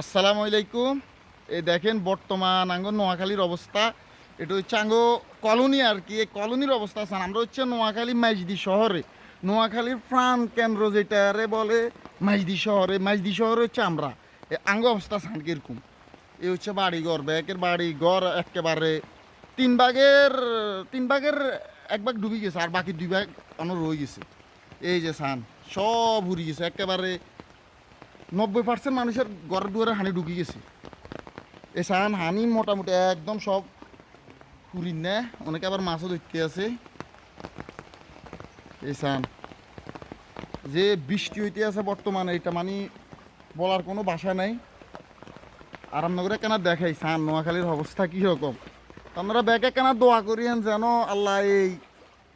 আসসালামু আলাইকুম। এই দেখেন বর্তমান আঙ্গ নোয়াখালীর অবস্থা। এটা হচ্ছে আঙ্গ কলোনি আর কি। এই কলোনির অবস্থা আছে। আমরা হচ্ছে নোয়াখালী মাইজদি শহরে। নোয়াখালীর প্রাণ কেন্দ্র যেটারে বলে মাইজদি শহরে। মাইজদি শহরে হচ্ছে আমরা। এই আঙ্গ অবস্থা সান কীরকম? এই হচ্ছে বাড়ি বাড়িঘর। ব্যাকের বাড়ি ঘর একেবারে তিন ভাগের তিন ভাগের এক ভাগ ডুবে গেছে। আর বাকি দুই ভাগ অন্য রয়ে গেছে। এই যে সান, সব উড়ে গেছে। একেবারে নব্বই পার্সেন্ট মানুষের ঘরের দুয়ারে হানি ঢুকে গেছে। এ সান হানি মোটামুটি একদম সব ফুরিন না অনেকে আবার মাছও ধরতে আছে। এই সান যে বৃষ্টি হইতে আছে বর্তমানে, এটা মানে বলার কোনো বাসা নাই। আরামনগরে কেনা দেখাই সান নোয়াখালীর অবস্থা কীরকম আপনারা ব্যাগে কেনা দোয়া করিয়েন যেন আল্লাহ এই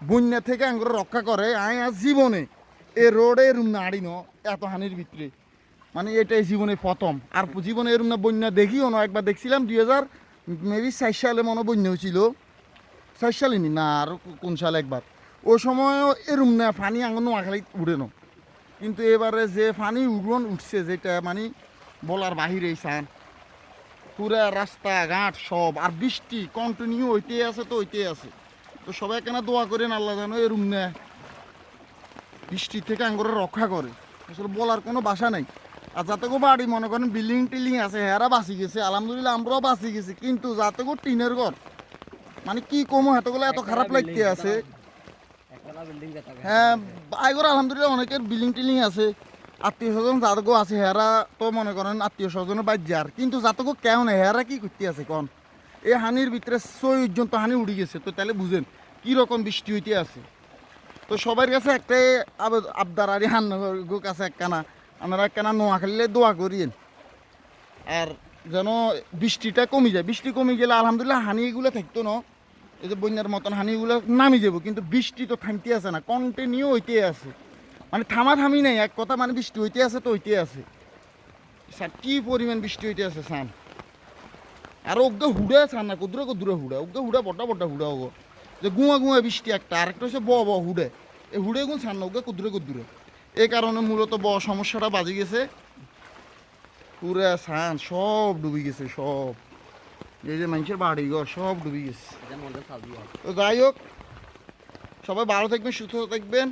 বন্যা থেকে আঙ্গুরে রক্ষা করে, আয় আজ জীবনে। এ রোডে এরম নাড়ি ন এত হানির ভিতরে। মানে এটাই জীবনে প্রথম। আর জীবনে এরম না বন্যা দেখিও না। একবার দেখছিলাম দুই হাজার মেবি ষাট সালে মনে বন্যা হয়েছিল। ষাট সালে নি? না, আর কোন সালে একবার। ওই সময়ও এরম না পানি আঙুন উড়ে ন। কিন্তু এবারে যে পানি উড়ন উঠছে, যেটা মানে বলার বাহিরেই সান। পুরা রাস্তা, ঘাট সব, আর বৃষ্টি কন্টিনিউ হইতেই আছে তো, হইতেই আছে। তো সবাই কেন দোয়া করেন, আল্লাহ জানো এরম না বৃষ্টি থেকে আঙ্গুরে রক্ষা করে। আসলে বলার কোনো বাসা নাই। আর যাতে গো বাড়ি মনে করেন বিল্ডিং টিল্ডিং আছে হেরা বাঁচি গেছে আলহামদুলিল্লাহ আমরাও বাঁচি গেছি কিন্তু যাতে গো টিনের ঘর মানে কি কমো এতগুলো এত খারাপ লাগতে আছে। হ্যাঁ আইগর আলহামদুলিল্লাহ অনেকের বিল্ডিং টিল্ডিং আছে আত্মীয় স্বজন যাতগো আছে হেরা তো মনে করেন আত্মীয় স্বজনের বাজ্যার কিন্তু যাতগো কেউ নেই হেরা কি করতে আছে কন? এই হানির ভিতরে ছয় তো হানি উড়ে গেছে তো তাহলে বুঝেন কি রকম বৃষ্টি হইতে আছে। তো সবার কাছে একটাই আব- আবদার আর হান কাছে একখানা আপনারা একখানা নোয়াখালীলে দোয়া করিয়েন। আর যেন বৃষ্টিটা কমে যায়। বৃষ্টি কমে গেলে আলহামদুলিল্লাহ হানিগুলো থাকতো না। এই যে বন্যার মতন হানিগুলো নামি যাব, কিন্তু বৃষ্টি তো থামতে আছে না কন্টিনিউ হইতে আছে। মানে থামা থামি নাই, এক কথা মানে বৃষ্টি হইতে আছে তো হইতে আছে। স্যার, কি পরিমাণ বৃষ্টি হইতে আছে সান আর ওকে হুড়া ছান না কুদুরে কুদুরে হুড়ে ওকে হুড়া বড় বড় হুড়া ওগো। যে গুয়া গুঁয়া বৃষ্টি একটা, আরেকটা হচ্ছে ব ব হুড়ে। এই হুড়ে গুণ ছান না ওকে কুদুরে কুদুরে। এই কারণে মূলত ব সমস্যাটা বাজে গেছে। পুরা ছান সব ডুবে গেছে সব। এই যে মানুষের বাড়ি ঘর সব ডুবে গেছে। তো যাই হোক সবাই ভালো থাকবেন সুস্থ থাকবেন।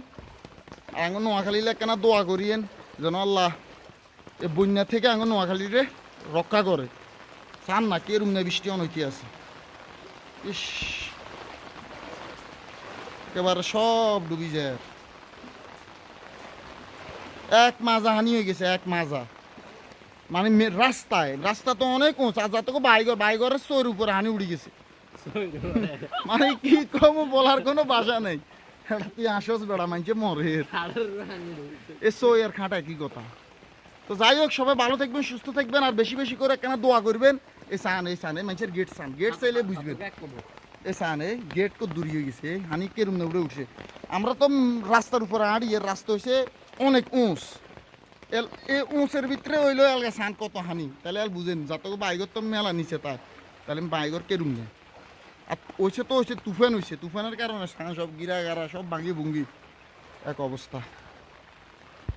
আর আঙ্গন নোয়াখালীলে কেন দোয়া করিয়েন যেন আল্লাহ এ বন্যা থেকে আঙ্গন নোয়াখালীরে রক্ষা করে। চান না কে রুম না বৃষ্টি অনৈতি আছে। ইস একেবারে সব ডুবি যায়। এক মাজা হানি হয়ে গেছে, এক মাজা। মানে রাস্তায়, রাস্তা তো অনেক উঁচু যাতে বাইগর, বাইগরের চোর উপরে হানি উড়ে গেছে। মানে কি কম বলার কোনো ভাষা নেই। তুই আসস বেড়া মানছে মরে এ সইয়ের খাটায় কি কথা? তো যাই হোক, সবাই ভালো থাকবেন, সুস্থ থাকবেন, আর বেশি বেশি করে কেন দোয়া করবেন? এই সান এই সানে মানুষের গেট সান। গেট চাইলে বুঝবেন। এ সানে গেট কো দূরি হয়ে গেছে হানি কেরম না উঠছে। আমরা তো রাস্তার উপরে এর রাস্তা হয়েছে অনেক উঁচ। এল এই উঁচের ভিতরে হইল আলগা সান কত হানি। তাহলে আর বুঝেন, যত বাইগর তো মেলা নিচে তার। তাহলে বাইগর কেরুম না আর ওইসে তো হয়েছে তুফান হয়েছে তুফানের কারণে সান সব গিরা গারা সব ভাঙি ভুঙ্গি এক অবস্থা।